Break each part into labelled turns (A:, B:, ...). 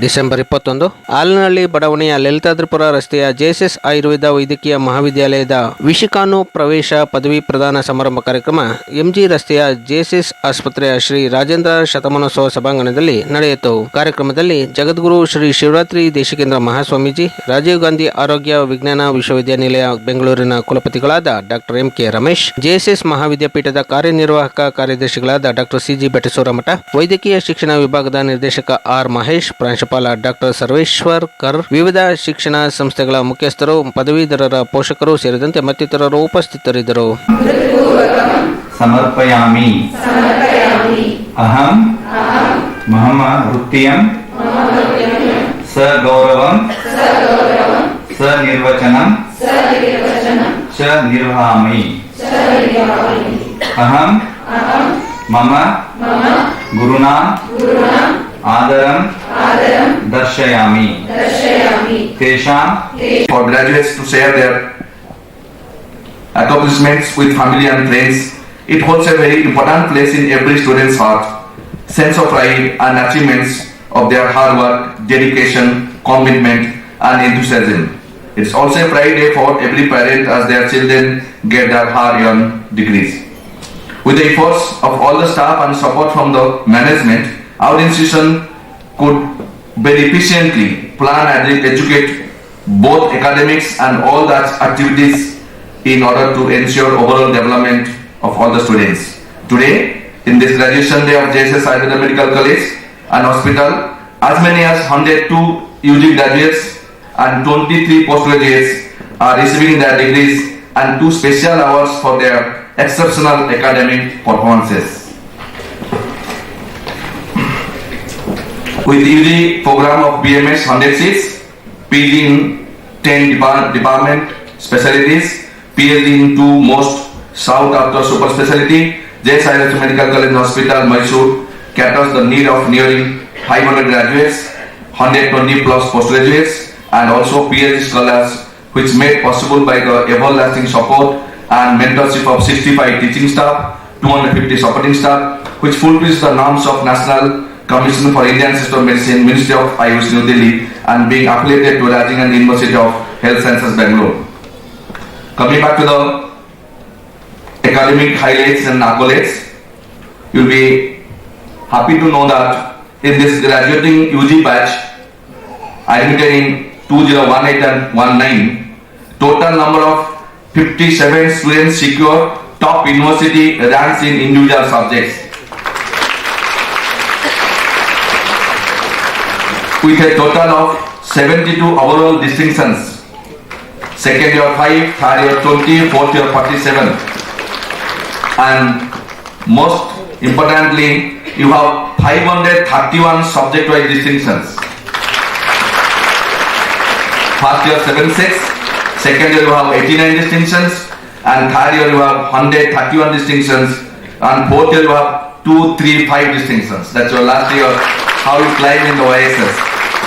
A: December ಇಪ್ಪತ್ತೊಂದು. ಆಲನಹಳ್ಳಿ ಬಡಾವಣೆಯ ಲಲಿತಾದ್ರಿಪುರ ರಸ್ತೆಯ ಜೆಎಸ್ಎಸ್ ಆಯುರ್ವೇದ ವೈದ್ಯಕೀಯ ಮಹಾವಿದ್ಯಾಲಯದ ವಿಶಿಕಾನು ಪ್ರವೇಶ ಪದವಿ ಪ್ರದಾನ ಸಮಾರಂಭ ಕಾರ್ಯಕ್ರಮ ಎಂಜಿ ರಸ್ತೆಯ ಜೆಎಸ್ಎಸ್ ಆಸ್ಪತ್ರೆಯ ಶ್ರೀ ರಾಜೇಂದ್ರ ಶತಮಾನೋತ್ಸವ ಸಭಾಂಗಣದಲ್ಲಿ ನಡೆಯಿತು. ಕಾರ್ಯಕ್ರಮದಲ್ಲಿ ಜಗದ್ಗುರು ಶ್ರೀ ಶಿವರಾತ್ರಿ ದೇಶಿಕೇಂದ್ರ ಮಹಾಸ್ವಾಮೀಜಿ, ರಾಜೀವ್ ಗಾಂಧಿ ಆರೋಗ್ಯ ವಿಜ್ಞಾನ ವಿಶ್ವವಿದ್ಯಾನಿಲಯ ಬೆಂಗಳೂರಿನ ಕುಲಪತಿಗಳಾದ doctor M K Ramesh, JSS ಮಹಾವಿದ್ಯಾಪೀಠದ ಕಾರ್ಯನಿರ್ವಾಹಕ ಕಾರ್ಯದರ್ಶಿಗಳಾದ ಡಾಕ್ಟರ್ ಸಿಜಿ ಬೆಟಸೂರಮಠ ವೈದ್ಯಕೀಯ ಶಿಕ್ಷಣ ವಿಭಾಗದ ನಿರ್ದೇಶಕ ಆರ್ ಮಹೇಶ್, ಪ್ರಾಂಶುಪಾಲ ಪ್ರಾಂಶುಪಾಲ ಡಾಕ್ಟರ್ ಸರ್ವೇಶ್ವರ್ ಕರ್, ವಿವಿಧ ಶಿಕ್ಷಣ ಸಂಸ್ಥೆಗಳ ಮುಖ್ಯಸ್ಥರು, ಪದವೀಧರರ ಪೋಷಕರು ಸೇರಿದಂತೆ ಮತ್ತಿತರರು ಉಪಸ್ಥಿತರಿದ್ದರು.
B: ಸಮರ್ಪಯಾಮಿ. ಅಹಂ. ಮಹಮ ವೃತ್ತಿಯಂ ಸ ನಿರ್ವಚನಂ ಚ ನಿರ್ವಾಮಿ ಅಹಂ. ಮಮ. ಗುರುನಾಂ. ಆದರಂ. दर्शयामि तेषां
C: for graduates to share their accomplishments with family and friends. It holds a very important place in every student's heart. Sense of pride and achievements of their hard work, dedication, commitment, and enthusiasm. It's also a pride day for every parent as their children get their hard-earned degrees. With the efforts of all the staff and support from the management, our institution could very efficiently plan and educate both academics and all the activities in order to ensure overall development of all the students. Today, in this graduation day of JSS Ayurveda Medical College and Hospital, as many as 102 UG graduates and 23 postgraduates are receiving their degrees and two special awards for their exceptional academic performances. With UG program of BMS 100 seats, PG in 10 depart- department specialties, PhD in two most sought after super specialty, J. Cyrus Medical College Hospital, Mysore caters the need of nearing 500 graduates, 120 plus postgraduates, and also PhD scholars, which made possible by the everlasting support and mentorship of 65 teaching staff, 250 supporting staff, which fulfills the norms of National Commission for Indian System of Medicine, Ministry of Ayush, New Delhi, and being affiliated to Rajinghan University of Health Sciences, Bangalore. Coming back to the academic highlights and accolades, you'll be happy to know that in this graduating UG batch, admitted in 2018 and 19, total number of 57 students secure top university ranks in individual subjects. With a total of 72 overall distinctions. Second year 5, third year 20, fourth year 47. And most importantly, you have 531 subject-wise distinctions. First year 76, second year you have 89 distinctions, and third year you have 131 distinctions, and fourth year you have 235 distinctions. That's your last year, how you climb in the OSS.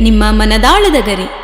D: ನಿಮ್ಮ ಮನದಾಳದ ಗರಿ.